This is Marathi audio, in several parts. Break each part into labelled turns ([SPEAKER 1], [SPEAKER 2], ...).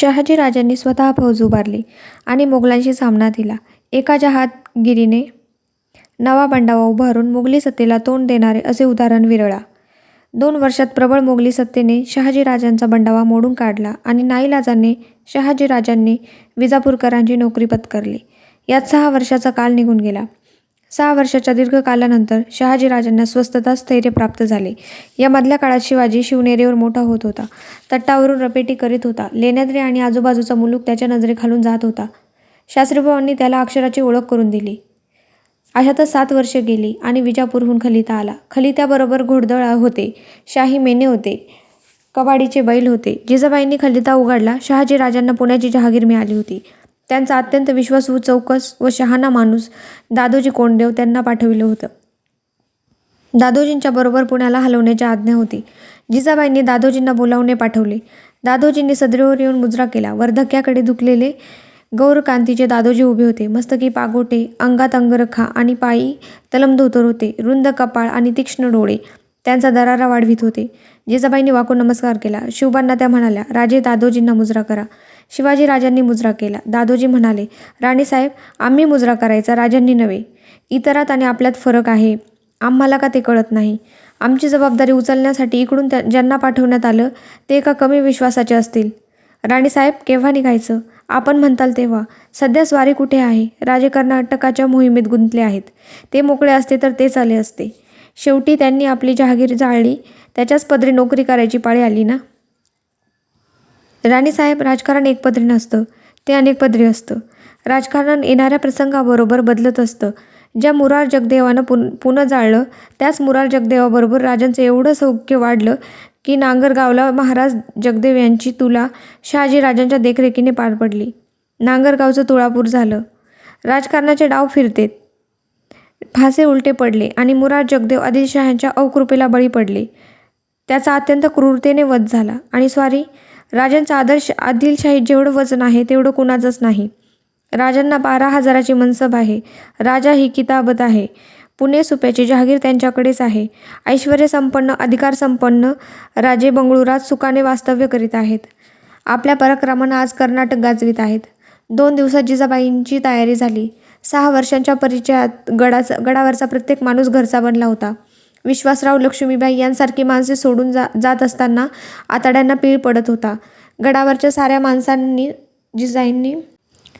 [SPEAKER 1] शहाजी राजांनी स्वतः फौज उभारली आणि मोगलांशी सामना दिला. एका जहागिरीने नवा बंडावा उभारून मोगली सत्तेला तोंड देणारे असे उदाहरण विरळा. दोन वर्षात प्रबळ मोगली सत्तेने शहाजी राजांचा बंडावा मोडून काढला आणि नाईलाजाने शहाजी राजांनी विजापूरकरांची नोकरी पत्करली. यात सहा वर्षाचा काल निघून गेला. सहा वर्षाच्या दीर्घकालानंतर शहाजीराजांना शहाजी राजांना स्वस्थता स्थैर्य प्राप्त झाले. या मधल्या काळात शिवाजी शिवनेरीवर मोठा होत होता. तट्टावरून रपेटी करीत होता. लेण्याद्री आणि आजूबाजूचा मुलूक त्याच्या नजरेखालून जात होता. शास्त्रीभावांनी त्याला अक्षराची ओळख करून दिली. अशातच सात वर्षे गेली आणि विजापूरहून खलिता आला. खलित्याबरोबर घोडदळ होते. शाही मेने होते. कबाडीचे बैल होते. जिजाबाईंनी खलिता उघडला. शहाजी राजांना पुण्याची जहागीर मिळाली होती. त्यांचा अत्यंत विश्वासू, चौकस व शहाणा माणूस दादोजी कोंडदेव त्यांना पाठविलं होतं. दादोजींच्या बरोबर पुण्याला हलवण्याची आज्ञा होती. जिजाबाईंनी दादोजींना बोलावणे पाठवले. दादोजींनी सदरीवर येऊन मुजरा केला. वर्धक्याकडे धुकलेले गौरकांतीचे दादोजी उभे होते. मस्तकी पागोटे, अंगात अंगरखा आणि पायी तलम धोतर होते. रुंद कपाळ आणि तीक्ष्ण डोळे त्यांचा दरारा वाढवीत होते. जिजाबाईंनी वाकून नमस्कार केला. शिवबांना त्या म्हणाल्या, राजे दादोजींना मुजरा करा. शिवाजी राजांनी मुजरा केला. दादोजी म्हणाले, राणीसाहेब, आम्ही मुजरा करायचा, राजांनी नव्हे. इतरात आणि आपल्यात फरक आहे. आम्हाला का ते कळत नाही? आमची जबाबदारी उचलण्यासाठी इकडून ज्यांना पाठवण्यात आलं ते एका कमी विश्वासाचे असतील. राणीसाहेब, केव्हा निघायचं? आपण म्हणताल तेव्हा. सध्या स्वारी कुठे आहे? राजे कर्नाटकाच्या मोहिमेत गुंतले आहेत. ते मोकळे असते तर तेच आले असते. शेवटी त्यांनी आपली जहागीर जाळली. त्याच्याच पदरी नोकरी करायची पाळी आली ना? राणीसाहेब, राजकारण एकपदरी नसतं. ते अनेकपदरी असतं. राजकारण येणाऱ्या प्रसंगाबरोबर बदलत असतं. ज्या मुरार जगदेवानं पुन पुन्हा जाळलं त्याच मुरार जगदेवाबरोबर राजांचं एवढं सौख्य वाढलं की नांगरगावला महाराज जगदेव यांची तुला शहाजी राजांच्या देखरेखीने पार पडली. नांगरगावचं तुळापूर झालं. राजकारणाचे डाव फिरतेत. फासे उलटे पडले आणि मुरार जगदेव आदिलशहाच्या अवकृपेला बळी पडले. त्याचा अत्यंत क्रूरतेने वध झाला. आणि स्वारी? राजांचा आदर्श आदिलशाहीत जेवढं वजन आहे तेवढं कुणाचंच नाही. राजांना बारा हजाराची मनसब आहे. राजा ही किताबत आहे. पुणे सुप्याची जहागीर त्यांच्याकडेच आहे. ऐश्वर्यसंपन्न, अधिकारसंपन्न राजे बंगळुरात सुखाने वास्तव्य करीत आहेत. आपल्या पराक्रमानं आज कर्नाटक गाजवीत आहेत. दोन दिवसात जिजाबाईंची तयारी झाली. सहा वर्षांच्या परिचयात गडाचा गडावरचा प्रत्येक माणूस घरचा बनला होता. विश्वासराव, लक्ष्मीबाई यांसारखी माणसे सोडून जा जात असताना आतड्यांना पीळ पडत होता. गडावरच्या साऱ्या माणसांनी जिजाईंनी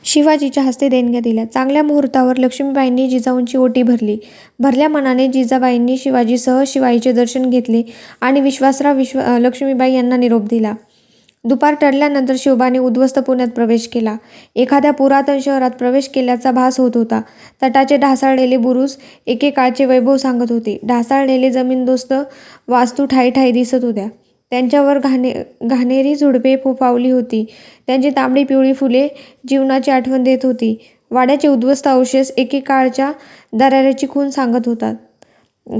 [SPEAKER 1] शिवाजीच्या हस्ते देणग्या दिल्या. चांगल्या मुहूर्तावर लक्ष्मीबाईंनी जिजाऊंची ओटी भरली. भरल्या मनाने जिजाबाईंनी शिवाजीसह शिवाईचे दर्शन घेतले आणि विश्वासराव, लक्ष्मीबाई यांना निरोप दिला. दुपार टळल्यानंतर शिवबाने उद्ध्वस्त पुण्यात प्रवेश केला. एखाद्या पुरातन शहरात प्रवेश केल्याचा भास होत होता. तटाचे ढासाळलेले बुरुज एकेकाळचे वैभव सांगत होते. ढासाळलेले जमीनदोस्त वास्तू ठायी ठायी दिसत होत्या. त्यांच्यावर घाणेरी झुडपे फोफावली होती. त्यांची तांबडी पिवळी फुले जीवनाची आठवण देत होती. वाड्याचे उद्ध्वस्त अवशेष एकेकाळच्या दराऱ्याची खूण सांगत होतात.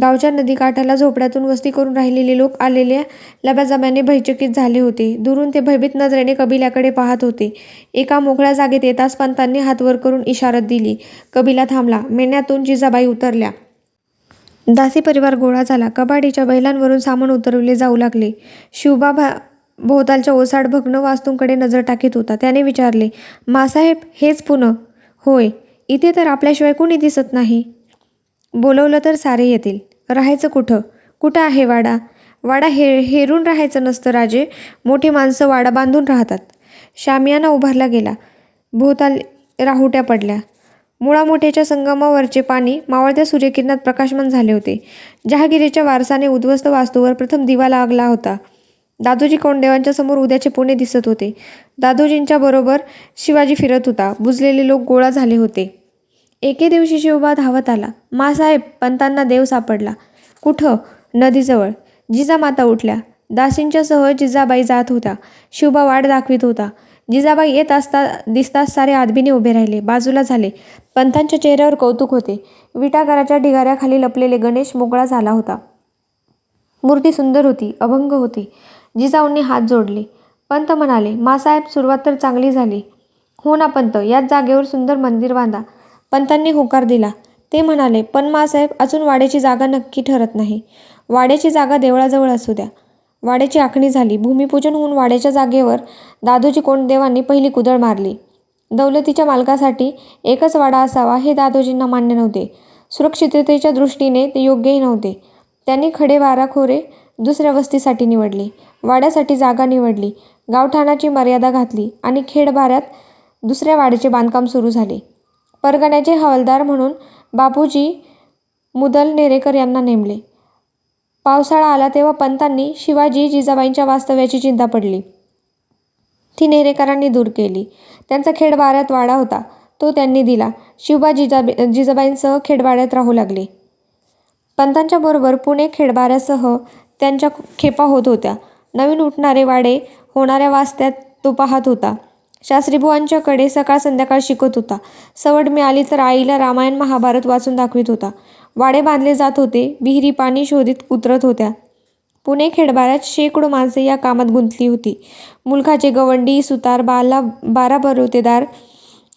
[SPEAKER 1] गावच्या नदीकाठाला झोपड्यातून वस्ती करून राहिलेले लोक आलेल्या लब्याजब्याने भयचकित झाले होते. दुरून ते भयभीत नजरेने कबिलाकडे पाहत होते. एका मोकळ्या जागेत येताच पंतांनी हात वर करून इशारत दिली. कबिला थांबला. मेण्यातून जिजाबाई उतरल्या. दासी परिवार गोळा झाला. कबाडीच्या बैलांवरून सामान उतरविले जाऊ लागले. शिवबा भोवतालच्या ओसाड भग्न वास्तूंकडे नजर टाकीत होता. त्याने विचारले, माँसाहेब, हेच पुणं? होय. इथे तर आपल्याशिवाय कुणी दिसत नाही. बोलवलं तर सारे येतील. राहायचं कुठं? कुठं आहे वाडा? वाडा हे हेरून राहायचं नसतं राजे. मोठी माणसं वाडा बांधून राहतात. शामियाना उभारला गेला. भोवताल राहुट्या पडल्या. मुळामोठ्याच्या संगमावरचे पाणी मावळत्या सूर्यकिरणात प्रकाशमान झाले होते. जहागीरीच्या वारसाने उद्ध्वस्त वास्तूवर प्रथम दिवा लागला होता. दादोजी कोंडदेवांच्या समोर उद्याचे पुणे दिसत होते. दादोजींच्या बरोबर शिवाजी फिरत होता. बुजलेले लोक गोळा झाले होते. एके दिवशी शिवबा धावत आला. मासाहेब पंतांना देव सापडला. कुठं? नदीजवळ. जिजामाता उठल्या. दासींच्या सह जिजाबाई जात होत्या. शिवबा वाट दाखवीत होता. जिजाबाई येत असता दिसताच सारे आदबीने उभे राहिले. बाजूला झाले. पंतांच्या चेहऱ्यावर कौतुक होते. विटाघराच्या ढिगाऱ्याखाली लपलेले गणेश मोकळा झाला होता. मूर्ती सुंदर होती. अभंग होती. जिजाऊंनी हात जोडले. पंत म्हणाले, मासाहेब सुरुवात तर चांगली झाली. हो ना पंत, याच जागेवर सुंदर मंदिर बांधा. पंतांनी होकार दिला. ते म्हणाले, पण माँसाहेब, अजून वाड्याची जागा नक्की ठरत नाही. वाड्याची जागा देवळाजवळ असू द्या. वाड्याची आखणी झाली. भूमिपूजन होऊन वाड्याच्या जागेवर दादोजी कोंडदेवांनी पहिली कुदळ मारली. दौलतीच्या मालकासाठी एकच वाडा असावा हे दादोजींना मान्य नव्हते. सुरक्षिततेच्या दृष्टीने ते योग्यही नव्हते. त्यांनी खडे वाराखोरे दुसऱ्या वस्तीसाठी निवडले. वाड्यासाठी जागा निवडली. गावठाणाची मर्यादा घातली आणि खेडभाऱ्यात दुसऱ्या वाड्याचे बांधकाम सुरू झाले. परगण्याचे हवालदार म्हणून बापूजी मुदल नेरेकर यांना नेमले. पावसाळा आला तेव्हा पंतांनी शिवाजी जिजाबाईंच्या वास्तव्याची चिंता पडली. ती नेरेकरांनी दूर केली. त्यांचा खेडवाड्यात वाडा होता. तो त्यांनी दिला. शिवबा जिजाबी जिजाबाईंसह खेडवाड्यात राहू लागले. पंतांच्या बरोबर पुणे खेडबाऱ्यासह त्यांच्या खेपा होत होत्या. नवीन उठणारे वाडे होणाऱ्या वास्त्यात तो पाहत होता. शास्त्रीबुवांच्याकडे सकाळ संध्याकाळ शिकत होता. सवड मिळाली तर आईला रामायण महाभारत वाचून दाखवित होता. वाडे बांधले जात होते विहिरी पाणी शोधित उतरत होत्या. पुणे खेडबाऱ्यात शेकडो माणसे या कामात गुंतली होती. मुलखाचे गवंडी सुतार बाला बारा बरोतेदार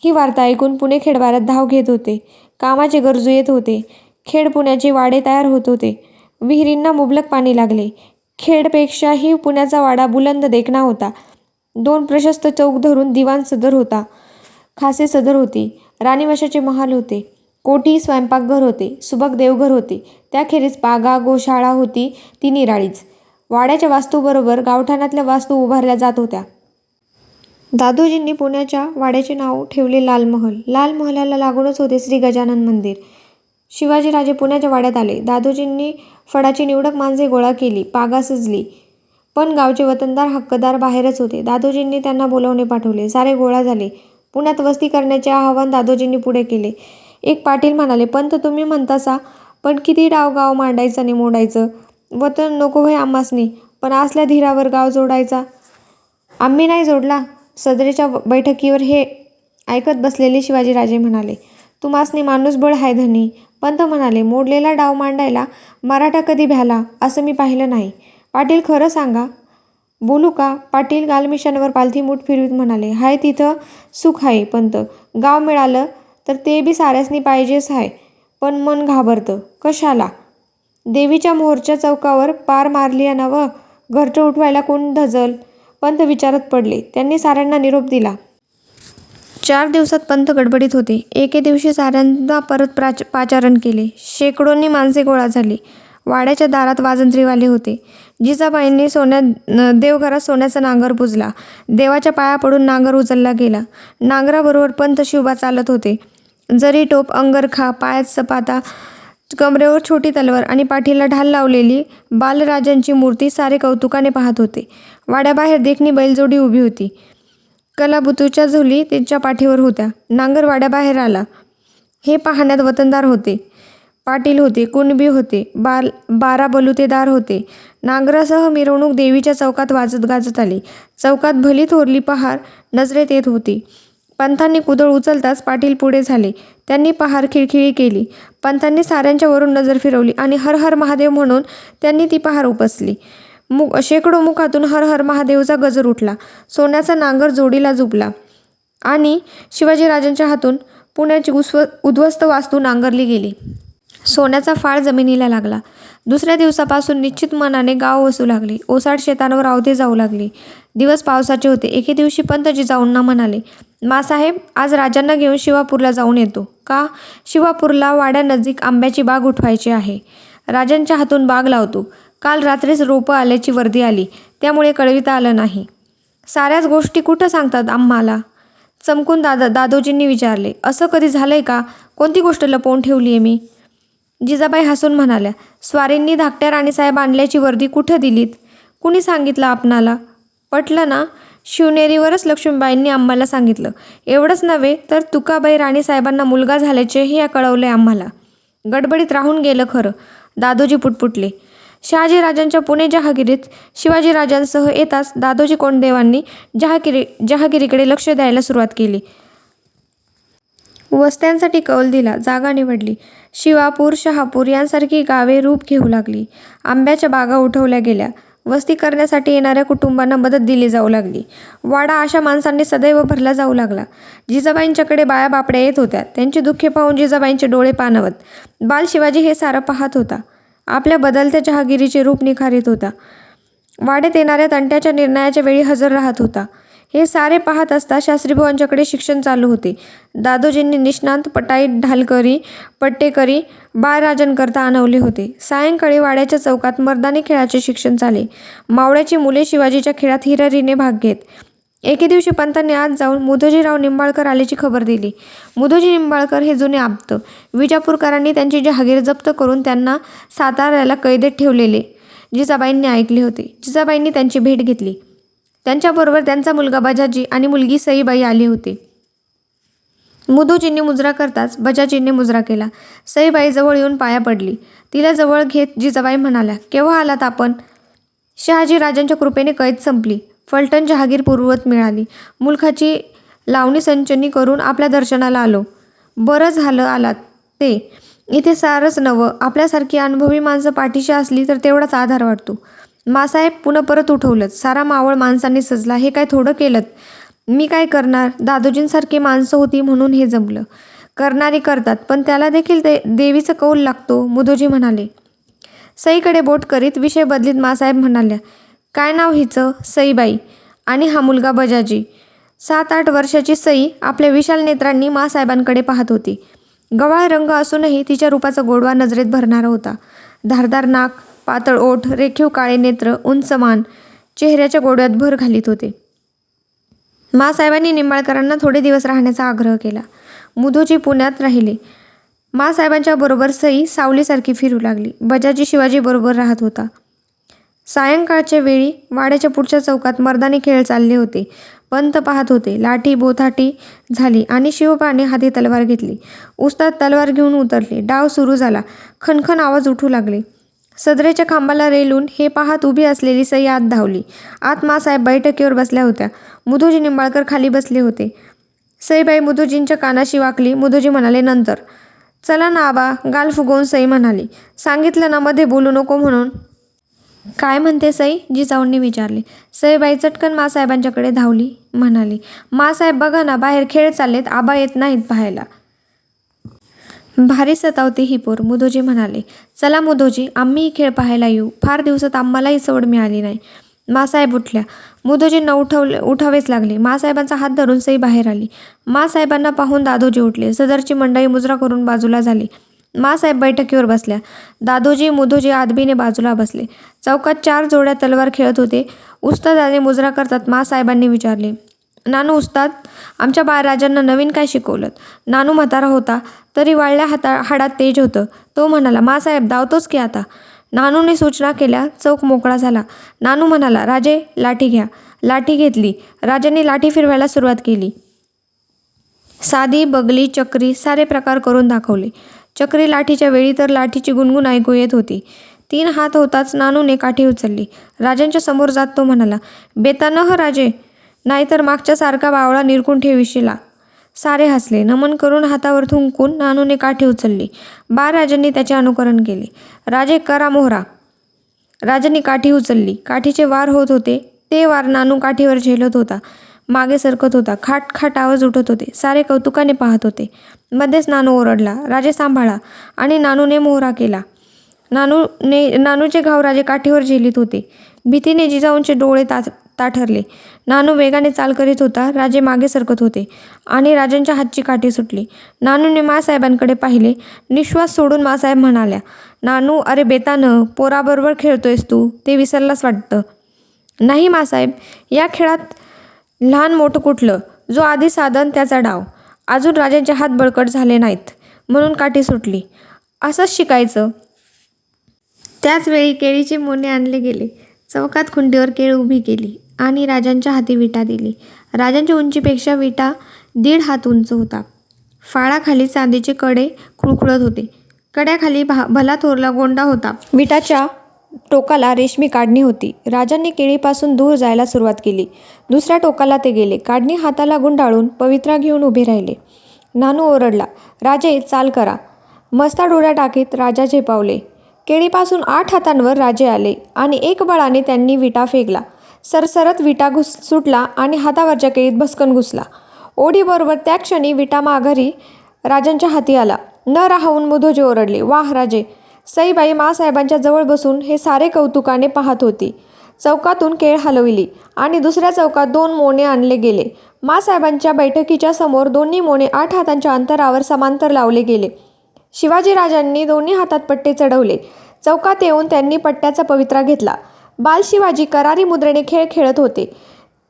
[SPEAKER 1] ही वार्ता ऐकून पुणे खेडबाऱ्यात धाव घेत होते. कामाचे गरजू येत होते. खेड पुण्याचे वाडे तयार होत होते. विहिरींना मुबलक पाणी लागले. खेडपेक्षाही पुण्याचा वाडा बुलंद देखणा होता. दोन प्रशस्त चौक धरून दिवाण सदर होता. खासे सदर होती. राणीवशाचे महाल होते. कोठी स्वयंपाकघर होते. सुबक देवघर होते. त्याखेरीज पागा गोशाळा होती ती निराळीच. वाड्याच्या वास्तूबरोबर गावठाणातल्या वास्तू उभारल्या जात होत्या. दादोजींनी पुण्याच्या वाड्याचे नाव ठेवले लाल महल लाल महलाला लागूनच होते श्री गजानन मंदिर. शिवाजीराजे पुण्याच्या वाड्यात आले. दादोजींनी फडाची निवडक माणसे गोळा केली. पागा सजली. पण गावचे वतनदार हक्कदार बाहेरच होते. दादोजींनी त्यांना बोलावणे पाठवले. सारे गोळा झाले. पुण्यात वस्ती करण्याचे आवाहन दादोजींनी पुढे केले. एक पाटील म्हणाले पंत तुम्ही म्हणतासा पण किती डाव गाव मांडायचं आणि मोडायचं? वतन नको होय आम्हासनी पण असल्या धीरावर गाव जोडायचा? आम्ही नाही जोडला. सदरेच्या बैठकीवर हे ऐकत बसलेले शिवाजीराजे म्हणाले तुम्हासनी माणूसबळ हाय धनी. पंत म्हणाले मोडलेला डाव मांडायला मराठा कधी भ्याला? असं मी पाहिलं नाही. पाटील खरं सांगा. बोलू का? पाटील गालमिशांवर पालथी मूठ फिरवीत म्हणाले हाय तिथं सुख आहे पंत. गाव मिळालं तर ते बी साऱ्यासनी पाहिजेच आहे पण मन घाबरतं. कशाला? देवीच्या मोहरच्या चौकावर पार मारली आहे ना व? घरटं उठवायला कोण धजल? पंत विचारत पडले. त्यांनी साऱ्यांना निरोप दिला. चार दिवसात पंत गडबडीत होते. एके दिवशी साऱ्यांना परत प्राच पाचारण केले. शेकडोंनी माणसे गोळा झाली. वाड्याच्या दारात वाजंत्रीवाले होते. जिजाबाईंनी सोन्या देवघरात सोन्याचा नांगर पुजला. देवाच्या पाया पडून नांगर उचलला गेला. नांगराबरोबर पंत शिवबा चालत होते. जरी टोप अंगरखा पायात सपाता कमरेवर छोटी तलवार आणि पाठीला ढाल लावलेली बालराजांची मूर्ती सारे कौतुकाने पाहत होते. वाड्याबाहेर देखणी बैलजोडी उभी होती. कलाबुतूच्या झुली त्यांच्या पाठीवर होत्या. नांगर वाड्याबाहेर आला. हे पाहण्यात वतनदार होते. पाटील होते कुणबी होते बाल बारा बलुतेदार होते. नांगरासह मिरवणूक देवीच्या चौकात वाजत गाजत आली. चौकात भली थोरली पहार नजरेत येत होती. पंथांनी कुदळ उचलताच पाटील पुढे झाले. त्यांनी पहार खिळखिळी केली. पंथांनी साऱ्यांच्या वरून नजर फिरवली आणि हर हर महादेव म्हणून त्यांनी ती पहार उपसली. मु शेकडो मुखातून हर हर महादेवचा गजर उठला. सोन्याचा नांगर जोडीला झुपला आणि शिवाजीराजांच्या हातून पुण्याची उस्व उद्ध्वस्त वास्तू नांगरली गेली. सोन्याचा फाळ जमिनीला लागला. दुसऱ्या दिवसापासून निश्चित मनाने गाव वसू लागले. ओसाड शेतांवर अवधे जाऊ लागले. दिवस पावसाचे होते. एके दिवशी पंत जिजाऊंना म्हणाले मासाहेब आज राजांना घेऊन शिवापूरला जाऊन येतो. का? शिवापूरला वाड्यानजीक आंब्याची बाग उठवायची आहे. राजांच्या हातून बाग लावतो. काल रात्रीच रोपं आल्याची वर्दी आली. त्यामुळे कळविता आलं नाही. साऱ्याच गोष्टी कुठं सांगतात आम्हाला? चमकून दादा दादोजींनी विचारले असं कधी झालंय का? कोणती गोष्ट लपवून ठेवली आहे मी? जिजाबाई हसून म्हणाल्या स्वारींनी धाकट्या राणीसाहेब आणल्याची वर्दी कुठं दिलीत? कुणी सांगितलं आपणाला? पटलं ना? शिवनेरीवरच लक्ष्मीबाईंनी आम्हाला सांगितलं. एवढंच नव्हे तर तुकाबाई राणीसाहेबांना मुलगा झाल्याचेही कळवले आम्हाला. गडबडीत राहून गेलं खरं. दादोजी पुटपुटले. शहाजीराजांच्या पुणे जहागिरीत शिवाजीराजांसह येताच दादोजी कोंडदेवांनी जहागिरी जहागिरीकडे लक्ष द्यायला सुरुवात केली. वस्त्यांसाठी कौल दिला जागा निवडली. शिवापूर शहापूर यांसारखी गावे रूप घेऊ लागली. आंब्याच्या बागा उठवल्या गेल्या. वस्ती करण्यासाठी येणाऱ्या कुटुंबांना मदत दिली जाऊ लागली. वाडा अशा माणसांनी सदैव भरला जाऊ लागला. जिजाबाईंच्याकडे बाया बापड्या येत होत्या. त्यांची दुःखे पाहून जिजाबाईंचे डोळे पाणवत बाल शिवाजी हे सारं पाहत होता. आपल्या बदलत्या जहागिरीचे रूप निखारीत होता. वाड्यात येणाऱ्या तंट्याच्या निर्णयाच्या वेळी हजर राहत होता. हे सारे पाहत असता शास्त्रीबुवांच्याकडे शिक्षण चालू होते. दादोजींनी निष्णांत पटाई ढालकरी पट्टेकरी बाळराजांकरता आणवले होते. सायंकाळी वाड्याच्या चौकात मर्दानी खेळाचे शिक्षण चाले मावळ्याची मुले शिवाजीच्या खेळात हिरारीने भाग घेत. एके दिवशी पंतांनी आज जाऊन मुधोजीराव निंबाळकर आल्याची खबर दिली. मुधोजी निंबाळकर हे जुने आप्त. विजापूरकरांनी त्यांची जहागीर जप्त करून त्यांना साताऱ्याला कैदेत ठेवलेले जिजाबाईंनी ऐकले होते. जिजाबाईंनी त्यांची भेट घेतली. त्यांच्याबरोबर त्यांचा मुलगा बजाजी आणि मुलगी सईबाई आली होती. मुदूजींनी मुजरा करताच बजाजींनी मुजरा केला. सईबाई जवळ येऊन पाया पडली. तिला जवळ घेत जिजाबाई म्हणाल्या केव्हा आलात आपण? शहाजी राजांच्या कृपेने कैद संपली. फलटण जहागीर पूर्वत मिळाली. मुलखाची लावणी संचनी करून आपल्या दर्शनाला आलो. बरं झालं आलात ते. इथे सारच नवं. आपल्यासारखी अनुभवी माणसं पाठीशी असली तर तेवढाच आधार वाटतो. मासाहेब पुन्हा परत उठवलं सारा मावळ माणसांनी सजला. हे काय थोडं केलं मी काय करणार? दादोजींसारखी माणसं होती म्हणून हे जमलं. करणारी करतात पण त्याला देखील ते देवीचं कौल लागतो मुदोजी म्हणाले. सईकडे बोट करीत विषय बदलीत मासाहेब म्हणाल्या काय नाव हिचं? सईबाई. आणि हा मुलगा बजाजी. सात आठ वर्षाची सई आपल्या विशाल नेत्रांनी मासाहेबांकडे पाहत होती. गवाळ रंग असूनही तिच्या रूपाचा गोडवा नजरेत भरणारा होता. धारदार नाक पातळ ओठ रेखीव काळे नेत्र उंच मान चेहऱ्याच्या गोड्यात भर घालीत होते. मासाहेबांनी निंबाळकरांना थोडे दिवस राहण्याचा आग्रह केला. मुधोजी पुण्यात राहिले. मासाहेबांच्या बरोबर सई सावलीसारखी फिरू लागली. बजाजी शिवाजी बरोबर राहत होता. सायंकाळच्या वेळी वाड्याच्या पुढच्या चौकात मर्दानी खेळ चालले होते. पंत पाहत होते. लाठी बोथाटी झाली आणि शिवपाने हाती तलवार घेतली. उस्ताद तलवार घेऊन उतरले. डाव सुरू झाला. खणखण आवाज उठू लागले. सदरेच्या खांबाला रेलून हे पाहत उभी असलेली सई आत धावली. आत मासाहेब बैठकीवर बसल्या होत्या. मुधोजी निंबाळकर खाली बसले होते. सईबाई मुधोजींच्या कानाशी वाकली. मुधोजी म्हणाले नंतर. चला ना आबा गाल फुगवून सई म्हणाली. सांगितलं ना मध्ये बोलू नको म्हणून. काय म्हणते सई? जिजाऊंनी विचारले. सईबाई चटकन मासाहेबांच्याकडे धावली. म्हणाली मासाहेब बघा ना बाहेर खेळ चाललेत. आबा येत नाहीत पाहायला. भारी सतावते ही पोर मुदोजी म्हणाले. चला मुदोजी आम्हीही खेळ पाहायला येऊ. फार दिवसात आम्हालाही सवड मिळाली नाही. मासाहेब उठल्या. मुदोजींना उठवले उठावेच लागले. मासाहेबांचा हात धरून सई बाहेर आली. मासाहेबांना पाहून दादोजी उठले. सदरची मंडळी मुजरा करून बाजूला झाली. मासाहेब बैठकीवर बसल्या. दादोजी मुदोजी आदबीने बाजूला बसले. चौकात चार जोड्या तलवार खेळत होते. उस्तादाने मुजरा करतात मासाहेबांनी विचारले. नानू उस्ताद आमच्या बाळराजांना नवीन काय शिकवलं नानू म्हातारा होता. तरी वाळल्या हाता हाडात तेज होतं. तो म्हणाला मासाहेब धावतोच की आता? नानूने सूचना केल्या चौक मोकळा झाला. नानू म्हणाला राजे लाठी घ्या. लाठी घेतली. राजांनी लाठी फिरवायला सुरुवात केली. साधी बगली चक्री सारे प्रकार करून दाखवले. चक्री लाठीच्या वेळी तर लाठीची गुणगुण ऐकू येत होती. तीन हात होताच नानूने काठी उचलली. राजांच्या समोर जात तो म्हणाला बेतानं ह राजे नाहीतर मागच्या सारखा बावळा निरकून ठेविशीला. सारे हसले. नमन करून हातावर थुंकून नानूने काठी उचलली. बाळराजांनी त्याचे अनुकरण केले. राजे करा मोहरा. राजांनी काठी उचलली. काठीचे वार होत होते. ते वार नानू काठीवर झेलत होता. मागे सरकत होता. खाट खाट आवाज उठत होते. सारे कौतुकाने पाहत होते. मध्येच नानू ओरडला. राजे सांभाळा. आणि नानूने मोहरा केला. नानूने नानूचे घाव राजे काठीवर झेलीत होते. भीतीने जिजाऊंचे डोळे ता ठरले. नानू वेगाने चाल करीत होता. राजे मागे सरकत होते आणि राजांच्या हातची काठी सुटली. नानूने मासाहेबांकडे पाहिले. निश्वास सोडून मासाहेब म्हणाल्या नानू अरे बेतानं पोराबरोबर खेळतोयस तू. ते विसरलाच वाटतं. नाही मासाहेब या खेळात लहान मोठं कुठलं? जो आधी साधन त्याचा डाव. अजून राजांचे हात बळकट झाले नाहीत. म्हणून काठी सुटली. असंच शिकायचं. त्याचवेळी केळीचे मोने आणले गेले. चौकात खुंडीवर केळ उभी केली. आणि राजांच्या हाती विटा दिली. राजांच्या उंचीपेक्षा विटा दीड हात उंच होता. फाळाखाली चांदीचे कडे खुळखुळत होते. कड्याखाली भा भला थोरला गोंडा होता. विटाच्या टोकाला रेशमी काढणी होती. राजांनी केळीपासून दूर जायला सुरुवात केली. दुसऱ्या टोकाला ते गेले. काढणी हाताला गुंडाळून पवित्रा घेऊन उभे राहिले. नानू ओरडला राजे चाल करा. मस्ता डोळ्या टाकीत राजा झेपावले. केळीपासून आठ हातांवर राजे आले आणि एक बळाने त्यांनी विटा फेकला. सरसरत विटा घुस सुटला आणि हातावरच्या केळीत भस्कन घुसला. ओढीबरोबर त्या क्षणी विटा माघारी राजांच्या हाती आला. न राहून मुधोजी ओरडले वाह राजे! सईबाई मासाहेबांच्या जवळ बसून हे सारे कौतुकाने पाहत होती. चौकातून केळ हलविली आणि दुसऱ्या चौकात दोन मोने आणले गेले. मासाहेबांच्या बैठकीच्या समोर दोन्ही मोने आठ हातांच्या अंतरावर समांतर लावले गेले. शिवाजीराजांनी दोन्ही हातात पट्टे चढवले. चौकात येऊन त्यांनी पट्ट्याचा पवित्रा घेतला. बाल शिवाजी करारी मुद्रेने खेळ खेळत होते.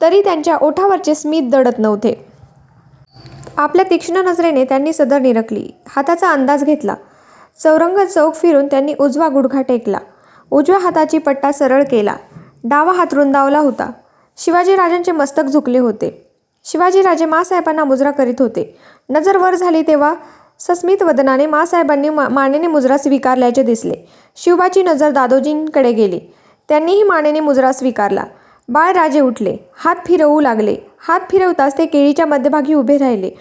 [SPEAKER 1] तरी त्यांच्या ओठावरचे स्मित दडत नव्हते. आपल्या तीक्ष्ण नजरेने त्यांनी सदर निरखली. हाताचा अंदाज घेतला. चौरंग चौक फिरून त्यांनी उजवा गुडघा टेकला. उजव्या हाताची पट्टा सरळ केला. डावा हात रुंदावला होता. शिवाजीराजांचे मस्तक झुकले होते. शिवाजीराजे मासाहेबांना मुजरा करीत होते. नजर वर झाली तेव्हा सस्मित वदनाने मासाहेबांनी मा मानेने मुजरा स्वीकारल्याचे दिसले. शिवबाची नजर दादोजींकडे गेली. त्यांनीही मानेने मुजरा स्वीकारला. बाळराजे उठले. हात फिरवू लागले. हात फिरवताच ते केळीच्या मध्यभागी उभे राहिले.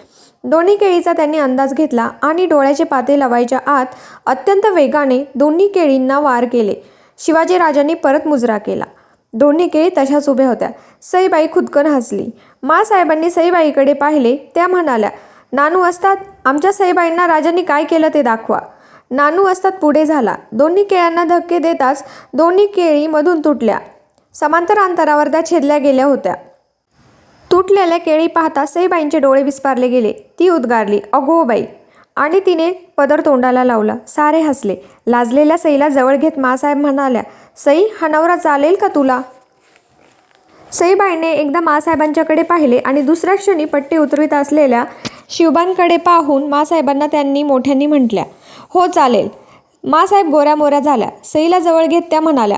[SPEAKER 1] दोन्ही केळीचा त्यांनी अंदाज घेतला आणि डोळ्याचे पाते लावायच्या आत अत्यंत वेगाने दोन्ही केळींना वार केले. शिवाजीराजांनी परत मुजरा केला. दोन्ही केळी तशाच उभ्या होत्या. सईबाई खुदकन हसली. मासाहेबांनी सईबाईकडे पाहिले. त्या म्हणाल्या नानू असतात. आमच्या सईबाईंना राजांनी काय केलं ते दाखवा. नानू असतात पुढे झाला. दोन्ही केळ्यांना धक्के देताच दोन्ही केळी मधून तुटल्या. समांतर अंतरावर त्या छेदल्या गेल्या होत्या. तुटलेल्या केळी पाहता सईबाईंचे डोळे विस्पारले गेले. ती उद्गारली अगो बाई. आणि तिने पदर तोंडाला लावला. सारे हसले. लाजलेल्या सईला जवळ घेत मासाहेब म्हणाल्या सई हा नवरा चालेल का तुला? सईबाईने एकदा मासाहेबांच्याकडे पाहिले आणि दुसऱ्या क्षणी पट्टी उतरवित असलेल्या शिवबांकडे पाहून मासाहेबांना त्यांनी मोठ्यांनी म्हटल्या हो चालेल. मासाहेब गोऱ्या मोऱ्या झाल्या. सईला जवळ घेत त्या म्हणाल्या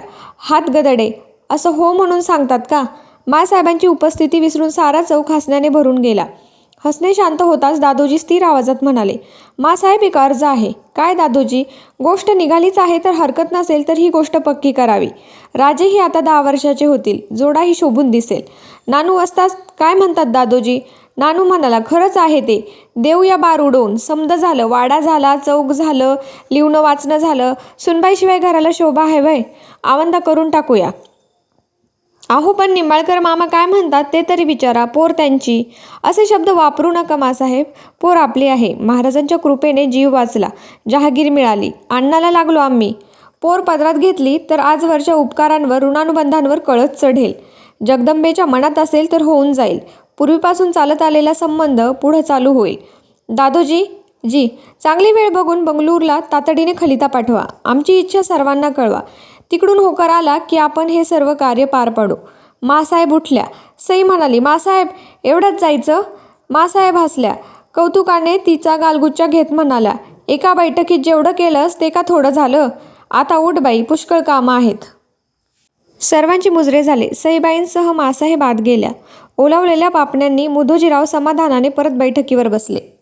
[SPEAKER 1] हात गदडे. असं हो म्हणून सांगतात का मासाहेबांची उपस्थिती विसरून सारा चौक हसण्याने भरून गेला. हसणे शांत होताच दादोजी स्थिर आवाजात म्हणाले मासाहेब एक अर्ज आहे. काय दादोजी? गोष्ट निघालीच आहे तर हरकत नसेल तर ही गोष्ट पक्की करावी. राजेही आता दहा वर्षाचे होतील. जोडाही शोभून दिसेल. नानू असताच काय म्हणतात दादोजी? नानू म्हणाला खरंच आहे ते. देऊया बार उडवून. समद झालं वाडा झाला चौक झालं लिवणं वाचणं झालं. सुनबाईशिवाय घराला शोभा आहे वय आवंदा करून टाकूया. अहो पण निंबाळकर मामा काय म्हणतात ते तरी विचारा पोर त्यांची. असे शब्द वापरू नका मासाहेब पोर आपली आहे. महाराजांच्या कृपेने जीव वाचला जहागीर मिळाली. अण्णाला लागलो आम्ही. पोर पदरात घेतली तर आजवरच्या उपकारांवर ऋणानुबंधांवर कळत चढेल. जगदंबेच्या मनात असेल तर होऊन जाईल. पूर्वीपासून चालत आलेला संबंध पुढं चालू होईल. दादोजी जी चांगली वेळ बघून बंगळूरला तातडीने खलिता पाठवा. आमची इच्छा सर्वांना कळवा. तिकडून होकार आला की आपण हे सर्व कार्य पार पाडू. मासाहेब उठल्या. सई म्हणाली मासाहेब एवढंच जायचं? मासाहेब हसल्या. कौतुकाने तिचा गालगुच्चा घेत म्हणाल्या एका बैठकीत जेवढं केलंस ते का थोडं झालं? आता उठ बाई पुष्कळ कामं आहेत. सर्वांची मुजरे झाले. सईबाईंसह मासाहेब आत गेल्या. ओलावलेल्या पापण्यांनी मुधोजीराव समाधानाने परत बैठकीवर बसले.